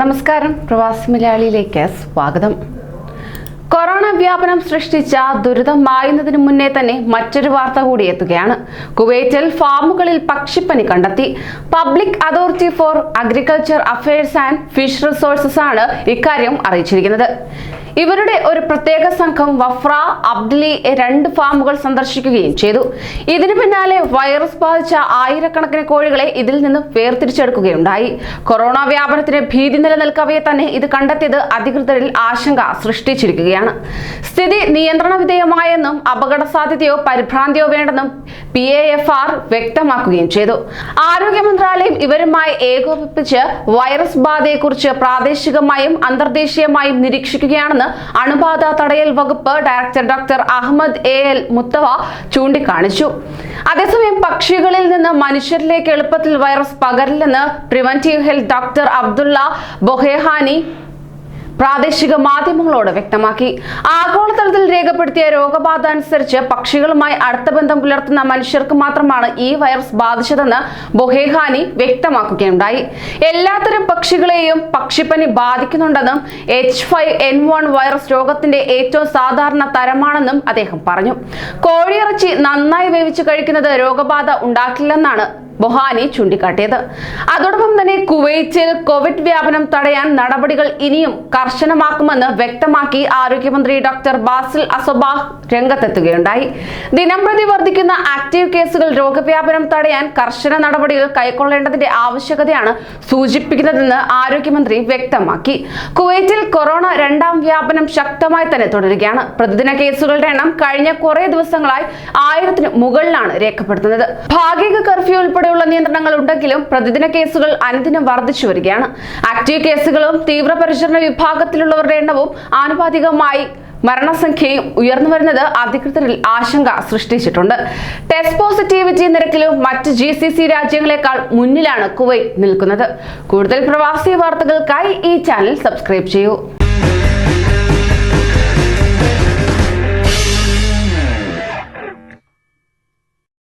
നമസ്കാരം. പ്രവാസി മലയാളിയിലേക്ക് സ്വാഗതം. കൊറോണ വ്യാപനം സൃഷ്ടിച്ച ദുരിതം മായുന്നതിന് മുന്നേ തന്നെ മറ്റൊരു വാർത്ത കൂടി എത്തുകയാണ്. കുവൈറ്റിൽ ഫാമുകളിൽ പക്ഷിപ്പനി കണ്ടെത്തി. Public authority for agriculture affairs and fish resources ആണ് ഇക്കാര്യം അറിയിച്ചിരിക്കുന്നത്. ഇവരുടെ ഒരു പ്രത്യേക സംഘം വഫ്ര അബ്ദലി രണ്ട് ഫാമുകൾ സന്ദർശിക്കുകയും ചെയ്തു. ഇതിനു പിന്നാലെ വൈറസ് ബാധിച്ച ആയിരക്കണക്കിന് കോഴികളെ ഇതിൽ നിന്ന് വേർതിരിച്ചെടുക്കുകയുണ്ടായി. കൊറോണ വ്യാപനത്തിന് ഭീതി നിലനിൽക്കവെ തന്നെ ഇത് കണ്ടെത്തിയത് അധികൃതരിൽ ആശങ്ക സൃഷ്ടിച്ചിരിക്കുകയാണ്. സ്ഥിതി നിയന്ത്രണ വിധേയമായെന്നും അപകട സാധ്യതയോ പരിഭ്രാന്തിയോ വേണ്ടെന്നും പി എ എഫ് ആർ വ്യക്തമാക്കുകയും ചെയ്തു. ആരോഗ്യ മന്ത്രാലയം ഇവരുമായി ഏകോപിപ്പിച്ച് വൈറസ് ബാധയെക്കുറിച്ച് പ്രാദേശികമായും അന്തർദേശീയമായും നിരീക്ഷിക്കുകയാണെന്ന് അണുബാധ തടയൽ വകുപ്പ് director doctor Ahmed A L Mutawa ചൂണ്ടിക്കാണിച്ചു. അതേസമയം പക്ഷികളിൽ നിന്ന് മനുഷ്യരിലേക്ക് എളുപ്പത്തിൽ virus പകരില്ലെന്ന് preventive health doctor Abdullah Bohehani പ്രാദേശിക മാധ്യമങ്ങളോട് വ്യക്തമാക്കി. ആഗോളതലത്തിൽ രേഖപ്പെടുത്തിയ രോഗബാധ അനുസരിച്ച് പക്ഷികളുമായി അടുത്ത ബന്ധം പുലർത്തുന്ന മനുഷ്യർക്ക് മാത്രമാണ് ഈ വൈറസ് ബാധിച്ചതെന്ന് ബൊഹേഹാനി വ്യക്തമാക്കുകയുണ്ടായി. എല്ലാത്തരം പക്ഷികളെയും പക്ഷിപ്പനി ബാധിക്കുന്നുണ്ടെന്നും H five N one virus രോഗത്തിന്റെ ഏറ്റവും സാധാരണ തരമാണെന്നും അദ്ദേഹം പറഞ്ഞു. കോഴിയിറച്ചി നന്നായി വേവിച്ച് കഴിക്കുന്നത് രോഗബാധ ഉണ്ടാക്കില്ലെന്നാണ് ബൊഹാനി ചൂണ്ടിക്കാട്ടിയത്. അതോടൊപ്പം തന്നെ കുവൈറ്റിൽ കോവിഡ് വ്യാപനം തടയാൻ നടപടികൾ ഇനിയും കർശനമാക്കുമെന്ന് വ്യക്തമാക്കി ആരോഗ്യമന്ത്രി ഡോക്ടർ ബാസിൽ അസൊബാഹ് രംഗത്തെത്തുകയുണ്ടായി. ദിനംപ്രതി വർദ്ധിക്കുന്ന ആക്റ്റീവ് കേസുകൾ രോഗവ്യാപനം തടയാൻ കർശന നടപടികൾ കൈക്കൊള്ളേണ്ടതിന്റെ ആവശ്യകതയാണ് സൂചിപ്പിക്കുന്നതെന്ന് ആരോഗ്യമന്ത്രി വ്യക്തമാക്കി. കുവൈറ്റിൽ കൊറോണ രണ്ടാം വ്യാപനം ശക്തമായി തന്നെ തുടരുകയാണ്. പ്രതിദിന കേസുകളുടെ എണ്ണം കഴിഞ്ഞ കുറേ ദിവസങ്ങളായി ആയിരത്തിന് മുകളിലാണ് രേഖപ്പെടുത്തുന്നത്. ഭാഗിക കർഫ്യൂ ഉൾപ്പെടെയുള്ള നിയന്ത്രണങ്ങൾ ഉണ്ടെങ്കിലും പ്രതിദിന കേസുകൾ അനുദിനം വർദ്ധിച്ചു വരികയാണ്. ആക്റ്റീവ് കേസുകളും തീവ്രപരിചരണ വിഭാഗത്തിലുള്ളവരുടെ എണ്ണവും ആനുപാതികമായി മരണസംഖ്യയും ഉയർന്നു വരുന്നത് അധികൃതരിൽ ആശങ്ക സൃഷ്ടിച്ചിട്ടുണ്ട്. ടെസ്റ്റ് പോസിറ്റിവിറ്റി നിരക്കിലും മറ്റ് ജി സി സി രാജ്യങ്ങളെക്കാൾ മുന്നിലാണ് കുവൈറ്റ് നിൽക്കുന്നത്. കൂടുതൽ പ്രവാസി വാർത്തകൾക്കായി ഈ ചാനൽ സബ്സ്ക്രൈബ് ചെയ്യൂ.